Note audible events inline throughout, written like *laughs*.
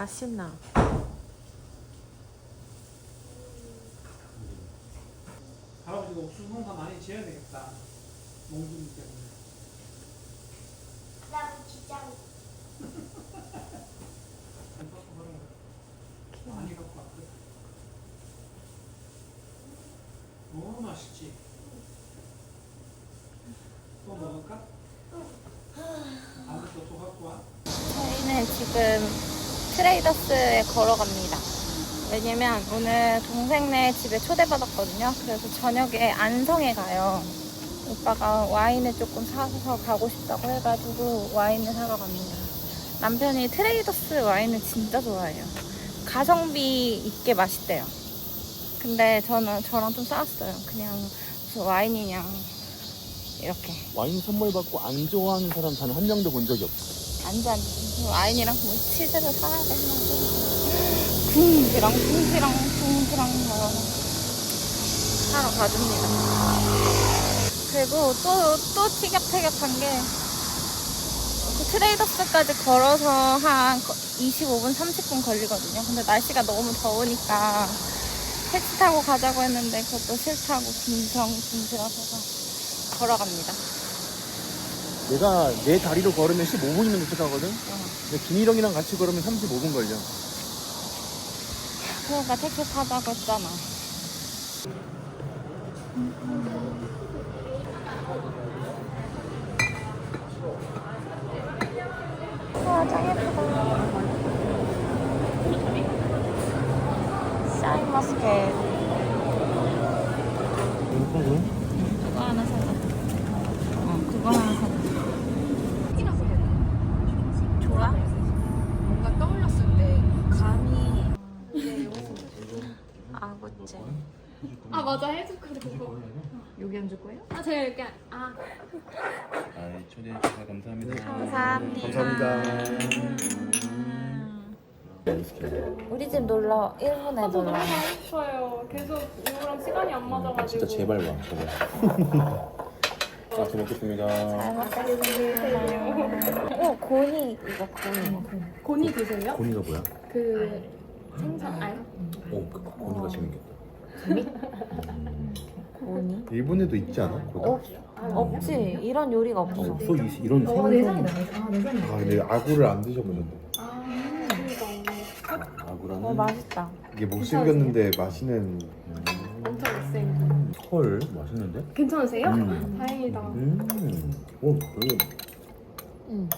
맛있나? 할아버지가 옥수수 농사 많이 지어야 되겠다. 농부님 때문에. 나 기장. 많이 갖고 왔거든. 너무 맛있지? 또 먹을까? 다음에 또또 갖고 와. 저희는 지금 트레이더스에 걸어갑니다. 왜냐면 오늘 동생네 집에 초대받았거든요. 그래서 저녁에 안성에 가요. 오빠가 와인을 조금 사서 가고 싶다고 해가지고 와인을 사러 갑니다. 남편이 트레이더스 와인을 진짜 좋아해요. 가성비 있게 맛있대요. 근데 저는 저랑 좀 싸웠어요. 그냥 무슨 와인이냐 이렇게. 와인 선물 받고 안 좋아하는 사람 단 한 명도 본 적이 없어. 안전 와인이랑 뭐 치즈를 사야 되는데 궁지랑 궁지랑 궁지랑 뭐 사러 가줍니다. 그리고 또 또 티격태격한 게그 트레이더스까지 걸어서 한 25분 30분 걸리거든요. 근데 날씨가 너무 더우니까 택시 타고 가자고 했는데 그것도 싫다고 김성김스러서 걸어갑니다 내가 내 다리로 걸으면 15분이면 도착하거든? 근데 김희령이랑 같이 걸으면 35분 걸려. 그러니까 택시 타자고 했잖아. 와, 짱 예쁘다. 샤인머스켓. 그거 하나 사자. 어, 그거 하나 사자. 좋아? 뭔가 떠올렸을 때 감이 아구찜. 아 맞아 해줄 거래 그거 여기 앉을 거예요? 아 제가 이렇게 아 아, 초대해 주셔서 감사합니다. 감사합니다. 감사합니다. 우리 집 놀러 1분에 저도 놀러. 너무 가고 싶어요 계속 이모랑 시간이 안 맞아가지고 진짜 제발 와, 제발. *laughs* 자, 잘 먹겠습니다. 잘 먹겠습니다. 어, 고니 이거 고니. 고니 드세요? 고니가 뭐야? 그 생선 알 오, 그 고니가 재밌겠다. 고니? 일본에도 있지 않아? 없 없지. 이런 요리가 없어. 없어? 이, 이런 어, 생선. 아 근데 아구를 안 드셔보셨네. 아 아구라는 어 맛있다. 이게 못생겼는데 맛있는 엄청 못생 헐 맛있는데? 괜찮으세요? 음. 다행이다 음, 오, 별로 응.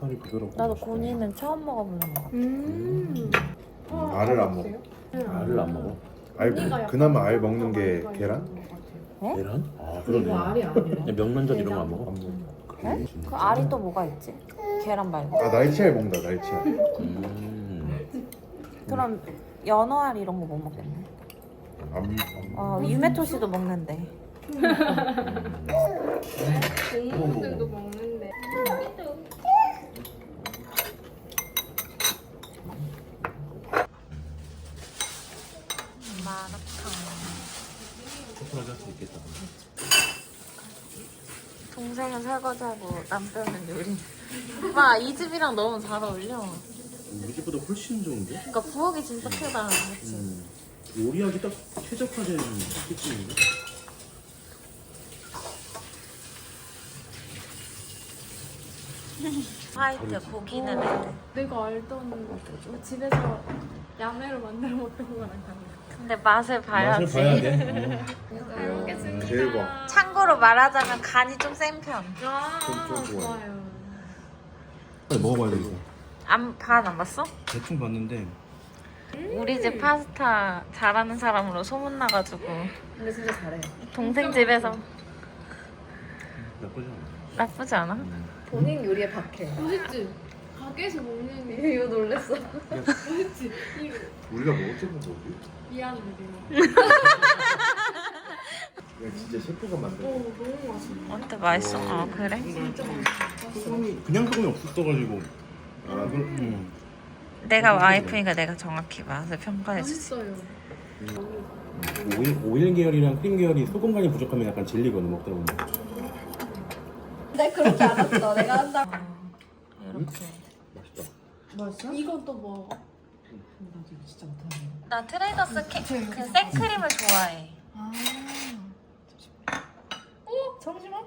살이 부드럽고 나도 맛있다. 고니는 처음 먹어보는 거 같아. 음 어, 알을 안 먹어. 알을 안 먹어? 알 그나마 알 먹는 게 계란? 어? 계란? 아 그러네. 알이 아니야. 명란젓 이런 거안 먹어? 안 먹어. 그래? 그 알이 또 뭐가 있지? 계란 말고. 아 날치알 먹는다 날치알. 음. 그럼 연어알 이런 거 못 먹겠네. 안, 안 어, 유메토시도 먹는데. 동물들도 먹는데 마라탕. 초콜릿 할 수 있겠다. 동생은 설거지하고 남편은 요리. 와, 이 집이랑 너무 잘 어울려. 우리 집보다 훨씬 좋은데? 그러니까 부엌이 진짜 크다. 그치? 음. 요리하기 딱 최적화된 키친인데? 화이트 고기는 레드. 내가 알던 집에서 야매로 만들어 먹던 거랑 달라 근데 맛을 봐야지. 맛을 봐야 돼. 잘 먹겠습니다 대박. 참고로 말하자면 간이 좀 센 편. 아 좀 좋아요. 빨리 먹어봐야 되겠어. 안, 반안 봤어? 대충 봤는데 우리 집 파스타 잘하는 사람으로 소문나가지고. 근데 진짜 잘해. 동생 집에서 나쁘지 않아. 나쁘지 않아? 본인 요리에 박해. 맛있지? 가게에서 먹는 게 이거 놀랬어. 이거 우리가 먹을 적은 뭐지? 미안해 *laughs* 야 진짜 셰프가 만든. 어 너무 맛있어 어때 맛있어? 아 그래? 진짜 맛있어 소금이 그냥 소금이 없었어가지고. 아, 이걸 음. 내가 와이프니까 내가 정확히 맛을 평가해주지. 맛있어요 오일, 오일 계열이랑 크림 계열이 소금 간이 부족하면 약간 질리거든 먹다 보면. 나 그렇게 알았어. 내가 한다. 이렇게. 맛있어? 이건 또 뭐? 나 트레이더스 케, 그 생크림을 좋아해. 아. 잠시만.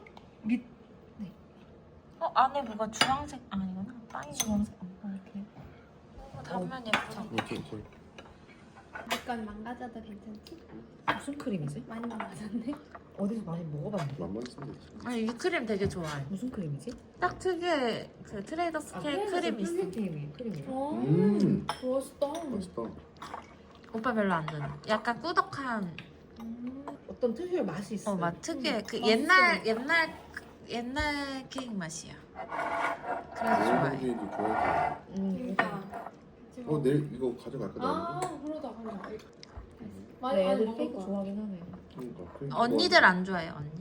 어 안에 뭐가 주황색 아니구나 빵이 주황색. 어, 이렇게. 어, 단면 예쁘다. 이렇게 이렇게. 약간 망가져도 괜찮지? 무슨 크림이지? 많이 망가졌네. 어디서 많이 먹어봤는데 맘만 있으면 되지. 아니 이 크림 되게 좋아해. 무슨 크림이지? 딱 특유의 그 트레이더스 케 크림 이 있어. 크림이 크림이 어. 음. 멋있다. 맛있다. 오빠 별로 안 좋아. 약간 꾸덕한 어떤 특유의 맛이 있어. 어맛 특유의 그 맛있어. 옛날 옛날 그- 옛날 케이크 맛이야. 그래서 좋아해. 이도 좋아해. 음, 그러 니까. 어 내일 이거 가져갈까 아 나? 그러다 그러다. 네, 많이 많이 애들 케이크 거야. 좋아하긴 하네. 그러니까. 그러니까 언니들 안 좋아해 언니.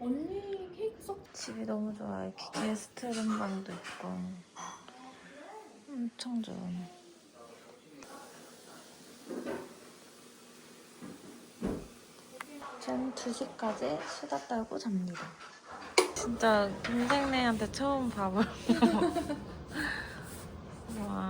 언니 케이크 썩. 집이 너무 좋아. 이렇게 게스트룸 방도 있고 엄청 좋아. 전 2시까지 수다 떨고 잡니다. 진짜 동생네한테 처음 밥을 *laughs* 와.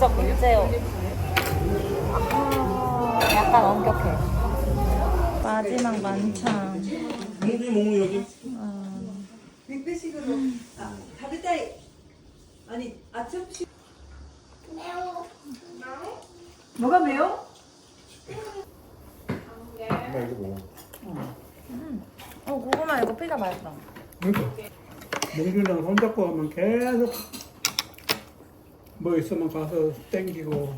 진짜 문제요. 아, 약간 엄격해. 마지막 만찬. 몽둥이 몽둥이 여기. 음, 빅배식으로 아, 다들 때 아니 아침식 뭐가 매워? 엄마 이거 먹어. 어 고구마 이거 피자 맛있다. 몽둥이랑 손잡고 하면 계속 뭐 있으면 가서 땡기고.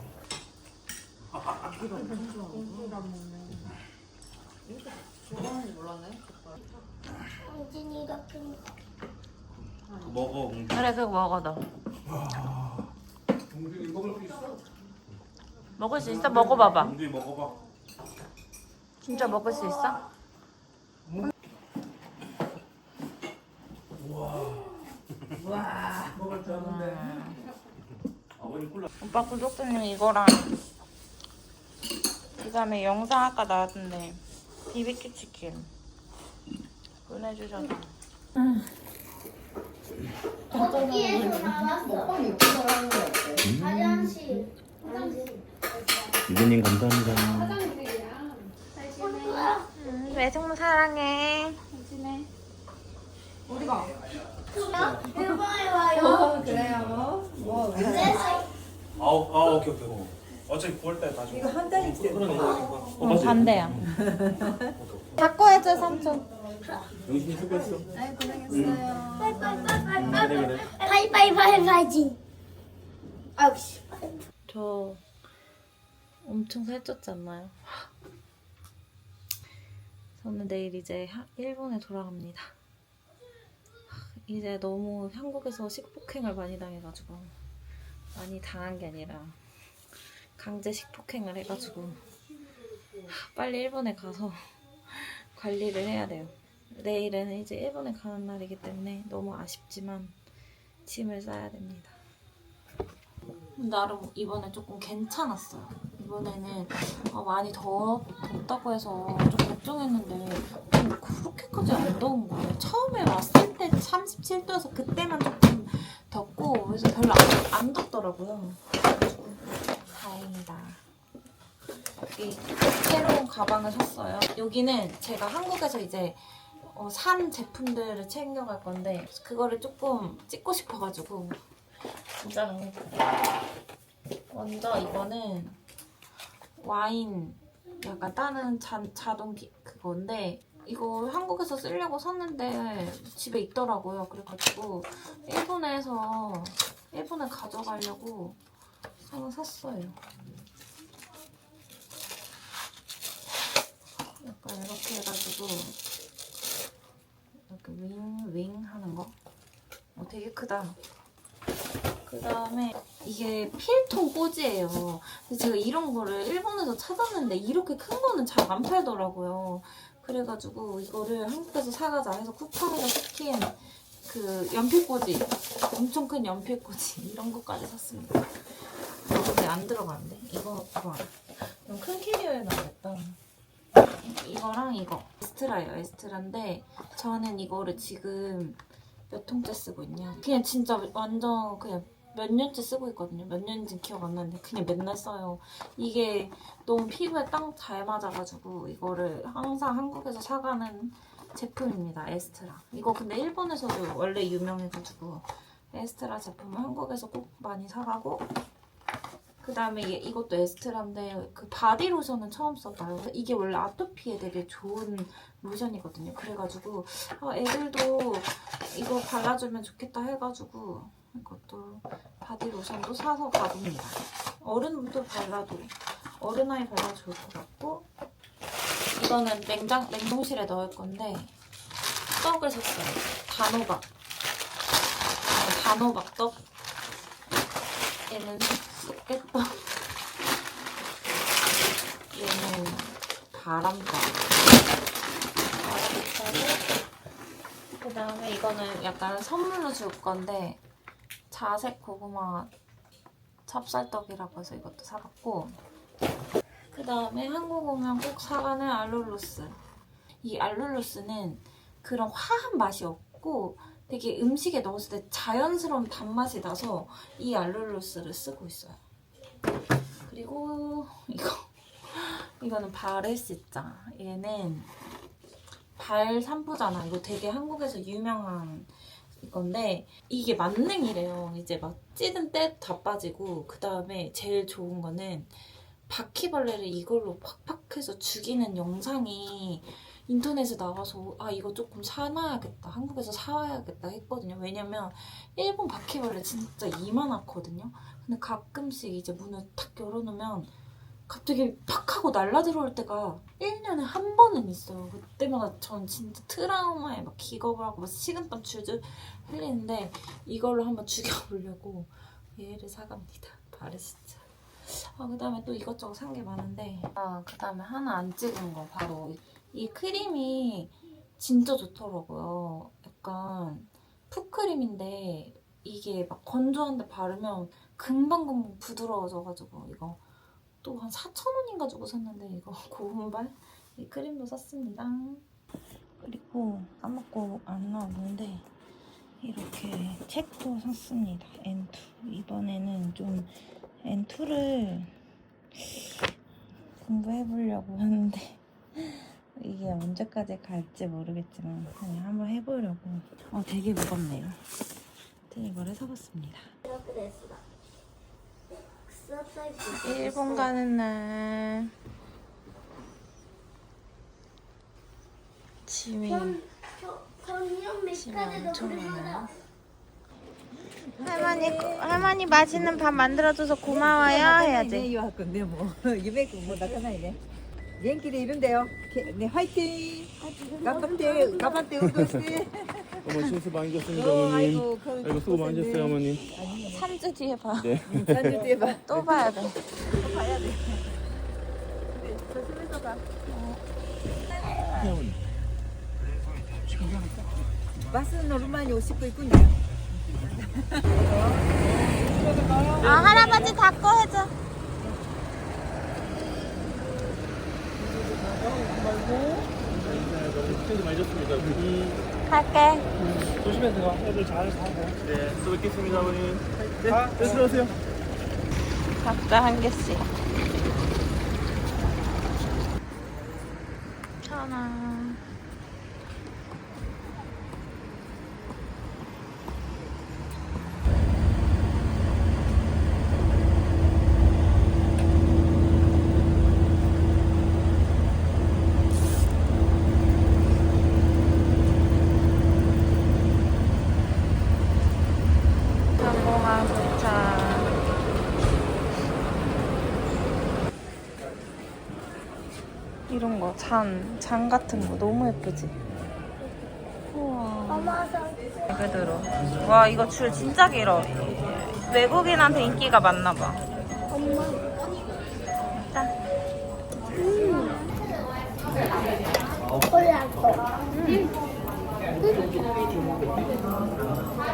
먹어. 그래 그거 먹어 너. 먹을 수 있어? 먹을 수 있어? 먹어봐봐. 먹어봐. 진짜 먹을 수 있어? 먹을 줄 아는데. 오빠 구독자님 이거랑 그 다음에 영상 아까 나왔던데 비비큐 치킨 보내주셔서 거기에서 나왔어. 화장실. 화장실. 유진님 감사합니다. 사장님들이랑 잘 지내. 음, 외숙모 사랑해 잘 지내. 어디가? 일본에 와요. 어, 그래요. 뭐 아우 아 오케이 오케이. 어. 어차피 9월달에 가지고. 이거 한 달이 있어요. 그러네. 어, 응, 맞아. 반대야 자꾸 해줘 삼촌 영신이 수고했어. 아이 고생했어요. 그래 그래. 아우 씨. 저 엄청 살쪘잖아요 저는 내일 이제 하- 일본에 돌아갑니다 이제 너무 한국에서 식폭행을 많이 당해가지고 많이 당한 게 아니라 강제 식폭행을 해가지고 빨리 일본에 가서 *laughs* 관리를 해야 돼요. 내일은 이제 일본에 가는 날이기 때문에 너무 아쉽지만 짐을 싸야 됩니다. 나름 이번에 조금 괜찮았어요. 이번에는 아, 많이 더, 덥다고 해서 좀 걱정했는데 좀 그렇게까지 안 더운 거예요. 처음에 왔을 때 37도여서 그때만 조금 덥고 그래서 별로 안, 안 덥더라고요. 다행이다. 여기 새로운 가방을 샀어요. 여기는 제가 한국에서 이제 어, 산 제품들을 챙겨갈 건데 그거를 조금 찍고 싶어가지고 진짜 너무 먼저 이거는 와인 약간 다른 자, 자동 기, 그건데 이거 한국에서 쓰려고 샀는데 집에 있더라고요. 그래가지고 일본에서 일본에 가져가려고 하나 샀어요. 약간 이렇게 해가지고 이렇게 윙, 윙 하는 거. 어, 되게 크다. 그 다음에 이게 필통 꽂이에요. 제가 이런 거를 일본에서 찾았는데 이렇게 큰 거는 잘 안 팔더라고요. 그래가지고 이거를 한국에서 사가자 해서 쿠팡에서 시킨 그 연필 꽂이 엄청 큰 연필 꽂이 *laughs* 이런 것까지 샀습니다. 어, 근데 안 들어가는데 이거 이거 그럼 큰 캐리어에 넣어야겠다. 이거랑 이거 에스트라예요 에스트라인데 저는 이거를 지금 몇 통째 쓰고 있냐 그냥 진짜 완전 그냥 몇 년째 쓰고 있거든요 몇 년인지 기억 안 나는데 그냥 맨날 써요 이게 너무 피부에 딱 잘 맞아가지고 이거를 항상 한국에서 사가는 제품입니다 에스트라 이거 근데 일본에서도 원래 유명해가지고 에스트라 제품은 한국에서 꼭 많이 사가고 그 다음에 이것도 에스트라인데 그 바디 로션은 처음 써봐요. 이게 원래 아토피에 되게 좋은 로션이거든요. 그래가지고 아, 애들도 이거 발라주면 좋겠다 해가지고 이것도 바디 로션도 사서 가봅니다. 어른도 발라도 어른아이 발라도 좋을 것 같고 이거는 냉장 냉동실에 넣을 건데 떡을 샀어요. 단호박. 어, 단호박 떡. 얘는 쑥개떡. 얘는 바람떡. 그 다음에 이거는 약간 선물로 줄 건데 자색 고구마 찹쌀떡이라고 해서 이것도 사봤고 그 다음에 한국 오면 꼭 사가는 알룰로스 이 알룰로스는 그런 화한 맛이 없고 되게 음식에 넣었을 때 자연스러운 단맛이 나서 이 알룰로스를 쓰고 있어요. 그리고 이거 *laughs* 이거는 바르시자 얘는 발 샴푸잖아. 이거 되게 한국에서 유명한 건데 이게 만능이래요. 이제 막 찌든 때 다 빠지고 그 다음에 제일 좋은 거는 바퀴벌레를 이걸로 팍팍 해서 죽이는 영상이 인터넷에 나와서 아 이거 조금 사놔야겠다. 한국에서 사와야겠다 했거든요. 왜냐면 일본 바퀴벌레 진짜 이만하거든요. 근데 가끔씩 이제 문을 탁 열어놓으면 갑자기 팍 하고 날라 들어올 때가 1년에 한 번은 있어요. 그때마다 전 진짜 트라우마에 막 기겁을 하고 막 식은땀 줄줄 흘리는데 이걸로 한번 죽여보려고 얘를 사갑니다. 바르시자 아 그 다음에 또 이것저것 산 게 많은데. 아 그 다음에 하나 안 찍은 거 바로 이 크림이 진짜 좋더라고요. 약간 풋크림인데 이게 막 건조한데 바르면 금방금방 부드러워져가지고 이거 또 한 4,000원인가 주고 샀는데 이거 *laughs* 고운발? 이 크림도 샀습니다. 그리고 까먹고 안 나왔는데 이렇게 책도 샀습니다. N2 이번에는 좀 N2를 공부해보려고 하는데 *laughs* 이게 언제까지 갈지 모르겠지만 그냥 한번 해보려고. 어 되게 무겁네요. 하여튼 이거를 사봤습니다 일본 가는 날 짐이 짐이 엄청 많아요 할머니 할머니 맛있는 밥 만들어줘서 고마워요 해야지 ね岩くんねもう夢くんも泣かないね元気でいるんだよけねファイティン頑張って頑張って運動して 어머니 신수 많이 줬습니다 어, 어머님. 아이고, 그- 아이고 수고 많으셨어요 어머님. 3주 뒤에 봐. 네. 산주 뒤에 봐 또 봐야 돼. 가야 돼 근데 조심해서 가 버스 노르마니 50분 있군요 아 할아버지 닦고 해줘. 신수 많이 줬습니다. 어머니. 갈게. 조심해서 가. 애들 잘 사고. 네, 또 뵙겠습니다 어머님. 네, 네 들어오세요. 각자 한 개씩. 천 원. 잔, 잔 같은 거 너무 예쁘지? 우와. 베드로. 와, 이거 줄 진짜 길어. 외국인한테 인기가 많나 봐. 엄마. 짠. 콜라 거.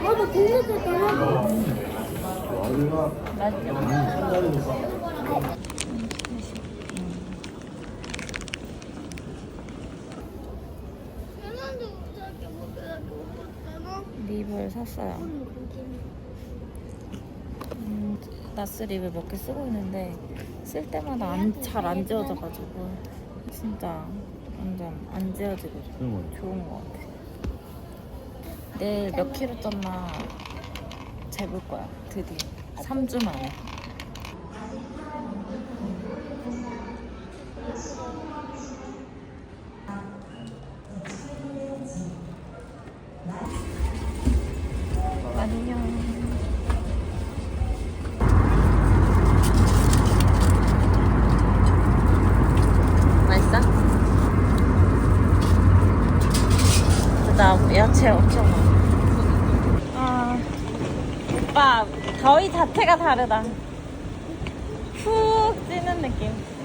엄마 근데도 되나? 립을 샀어요. 음, 나스 립을 몇 개 쓰고 있는데 쓸 때마다 잘 안 지워져가지고 진짜 완전 안 지워지고 좋은 것 같아. 내일 몇 킬로 쪘나 재볼 거야 드디어 3주 만에. 자체가 다르다. 푹 찌는 느낌.